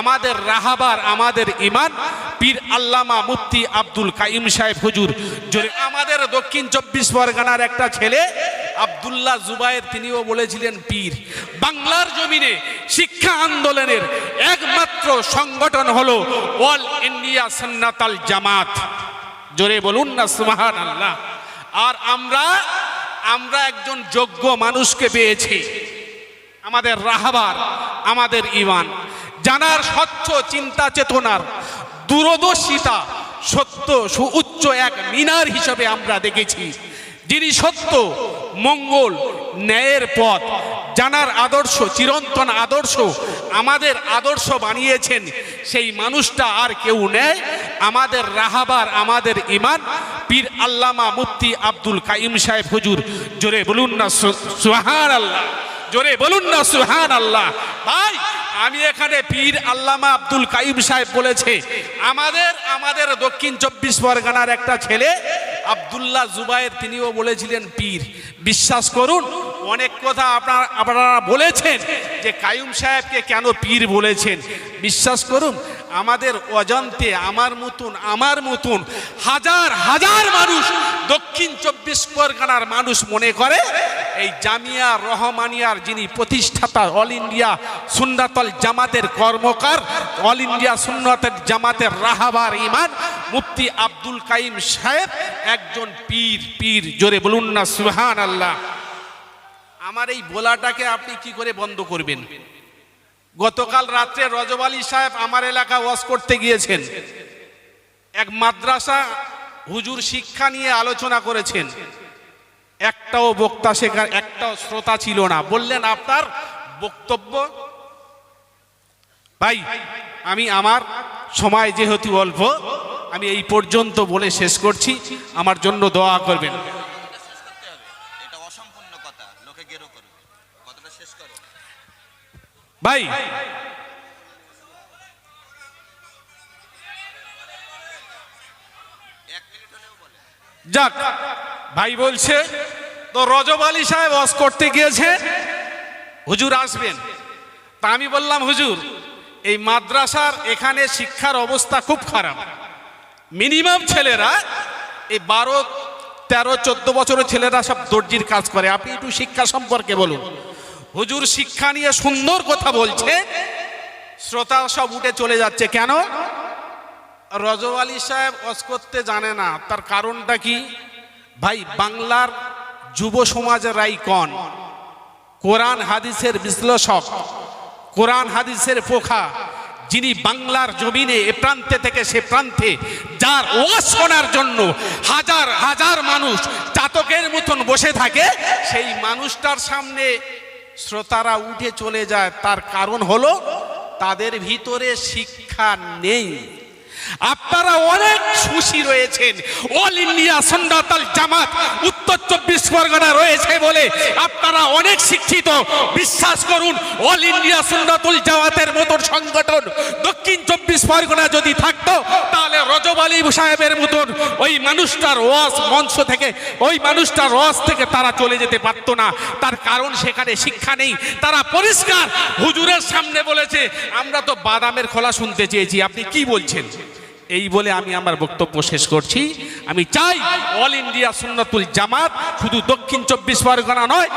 আমাদের রাহাবার, আমাদের ইমান পীর আল্লামা মুফতি আব্দুল কাইম সাহেব হুজুর জোরে আমাদের দক্ষিণ চব্বিশ পরগনার একটা ছেলে, আব্দুল্লাহ জুবায়ের তিনিও বলেছিলেন পীর। বাংলার জমিনে শিক্ষা আন্দোলনের একমাত্র সংগঠন হলো অল ইন্ডিয়া সন্নাতাল জামাত। জোরে বলুন না সুমাহান আল্লাহ আর আমরা আমরা একজন যোগ্য মানুষকে পেয়েছি। আমাদের রাহাবার, আমাদের ইমান জানার স্বচ্ছ চিন্তা চেতনার দূরদর্শিতা সত্য সুউচ্চ এক মিনার হিসেবে আমরা দেখেছি। যিনি সত্য, মঙ্গল, ন্যায়ের পথ, জানার আদর্শ, চিরন্তন আদর্শ আমাদের আদর্শ বানিয়েছেন, সেই মানুষটা আর কেউ নেয় আমাদের রাহাবার, আমাদের ইমান পীর আল্লামা মুফতি আব্দুল কাইম সাহেব হুজুর, জোরে বলুন না সুহান আল্লাহ জোরে বলুন না সুহান আল্লাহ ভাই, আমি এখানে পীর আল্লামা আব্দুল কাইম সাহেব বলেছে, আমাদের আমাদের দক্ষিণ চব্বিশ পরগনার একটা ছেলে, আব্দুল্লাহ জুবায়ের তিনিও বলেছিলেন পীর। বিশ্বাস করুন, অনেক কথা আপনার, আপনারা বলেছেন যে কায়ুম সাহেবকে কেন পীর বলেছেন। বিশ্বাস করুন, আমাদের অজান্তে, আমার মতন আমার মতন হাজার হাজার মানুষ দক্ষিণ চব্বিশ পরগনার মানুষ মনে করে, এই জামিয়া রহমানিয়ার যিনি প্রতিষ্ঠাতা অল ইন্ডিয়া সুন্নাতল জামাতের কর্মকার, অল ইন্ডিয়া সুন্নাতের জামাতের রাহাবার ইমান মুফতি আব্দুল কাইম সাহেব একজন পীর পীর, জোরে বলুন না সুহান আল্লাহ আমার এই বলাটাকে আপনি কি করে বন্ধ করবেন? গতকাল রাত্রে রজব আলী সাহেব আমার এলাকা ওয়াজ করতে গিয়েছেন। এক মাদ্রাসা হুজুর শিক্ষা নিয়ে আলোচনা করেছেন। একটাও বক্তা শেখার একটাও শ্রোতা ছিল না। বললেন আপনার বক্তব্য? ভাই আমি আমার সময় যেহেতু অল্প আমি এই পর্যন্ত বলে শেষ করছি। আমার জন্য দোয়া করবেন। কথাটা যাক, ভাই বলছে, তো রজব আলী সাহেব ওয়াজ করতে গিয়েছে, হুজুর আসবেন। তা আমি বললাম, হুজুর, এই মাদ্রাসার এখানে শিক্ষার অবস্থা খুব খারাপ। মিনিমাম ছেলেরা এই বারো, তেরো, চোদ্দ বছরের ছেলেরা সব দর্জির কাজ করে। আপনি একটু শিক্ষা সম্পর্কে বলুন। হুজুর শিক্ষা নিয়ে সুন্দর কথা বলছে শ্রোতা সব উঠে চলে যাচ্ছে। কেন? রজব আলী সাহেব অস করতে জানে না। তার কারণটা কি? ভাই, বাংলার যুব সমাজের রাইকন কোরআন হাদিসের বিশ্লেষক, কোরআন হাদিসের পোখা, যিনি বাংলার জমিনে এ প্রান্তে থেকে সে প্রান্তে যার ওয়াজ শোনার জন্য হাজার হাজার মানুষ চাতকের মতন বসে থাকে, সেই মানুষটার সামনে শ্রোতারা উঠে চলে যায়। তার কারণ হলো তাদের ভিতরে শিক্ষা নেই। আপনারা অনেক খুশি রয়েছেন। অল ইন্ডিয়া সন্ন্যাতাল জামাত উত্তর চব্বিশ পরগনা রয়েছে বলে আপনারা অনেক শিক্ষিত। বিশ্বাস করুন অল ইন্ডিয়া সুন্নাতুল জামাতের মতন সংগঠন দক্ষিণ চব্বিশ পরগনা যদি থাকতো, তাহলে রজব আলী সাহেবের মতন ওই মানুষটার ওয়াজ মঞ্চ থেকে, ওই মানুষটার রস থেকে তারা চলে যেতে পারতো না। তার কারণ সেখানে শিক্ষা নেই। তারা পরিষ্কার হুজুরের সামনে বলেছে, আমরা তো বাদামের খোলা শুনতে চেয়েছি। আপনি কি বলছেন? এই বলে আমি আমার বক্তব্য শেষ করছি। আমি চাই অল ইন্ডিয়া সুন্নতুল জামাত শুধু দক্ষিণ চব্বিশ পরগনা নয়,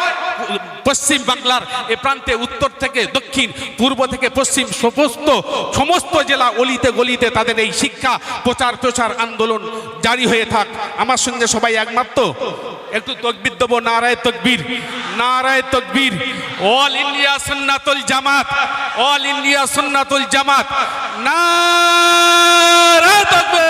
পশ্চিম বাংলার এ প্রান্তে উত্তর থেকে দক্ষিণ, পূর্ব থেকে পশ্চিম সমস্ত সমস্ত জেলা অলিতে গলিতে তাদের এই শিক্ষা, প্রচার প্রচার আন্দোলন জারি হয়ে থাক। আমার সঙ্গে সবাই একমাত্র। একটু তকবির দেবো, নারায় তকবীর, নারায় তকবির। All India Sunnatul Jamaat, all India Sunnatul Jamaat না так было.